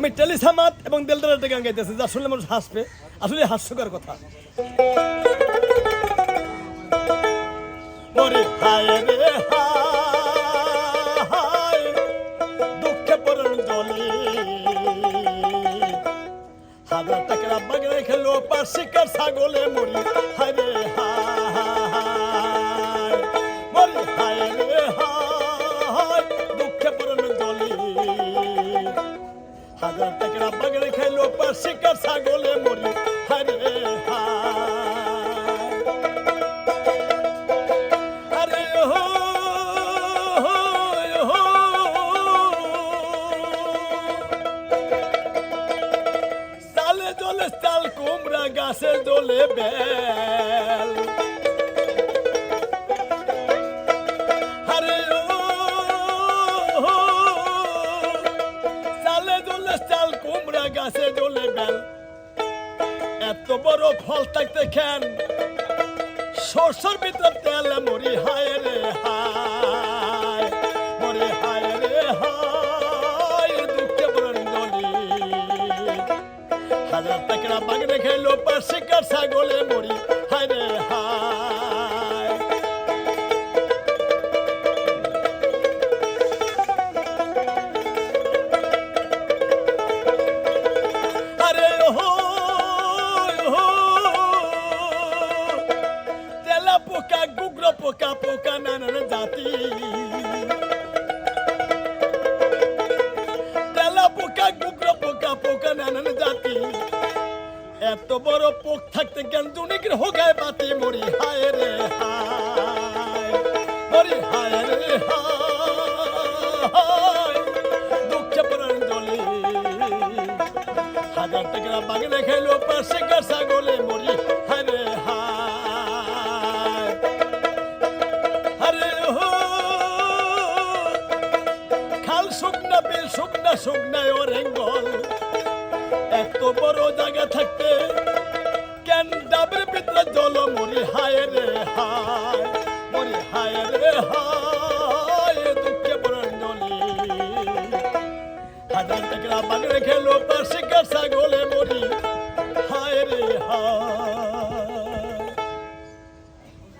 আমি টেলিসামাত এবং দেলদারাতে গান গাইতেছি যা শুনলে মানুষ হাসবে। আসলে হাস্যকর কথা। দুঃখে হাজার টাকার বাগড়ে খেলো পার শিকার ছাগলে মরি। হায় রে হায়। পার শিকার ছাগলে মরি। হরে হো সালে জলে চাল কুমড়া গাছে জলে বেল। গাছে জলে বেল। এত বড় ফল থাকতে খেন সরষের ভিতর তেল মরি হায় রে হায়, মরি হায় রে হায়, দুঃখে বরঞ্জলি হাজার টাকা বাগড়ে খেলো পার শিকার ছাগলে মরি। পোকা পোকা নানান জাতি। তেলা পোকা, গুগ্র পোকা পোকা নানান জাতি। এত বড় পোক থাকতে জ্ঞান দুনিকের হোগায় বাতি? মরি হায় রে হায়, মরি হায় রে হায়। দুঃখে পাশে গাছা গলে মরি। বিল শুকনা শুকনায় ওরেঙ্গল এত বড় জায়গা থাকতে কেন ডাবের ভিতরে জল মরি হায় রে হায়, মরি হায় রে হায়, দুঃখে বরণ জলি হাজার টাকা বাগড়ে খেলো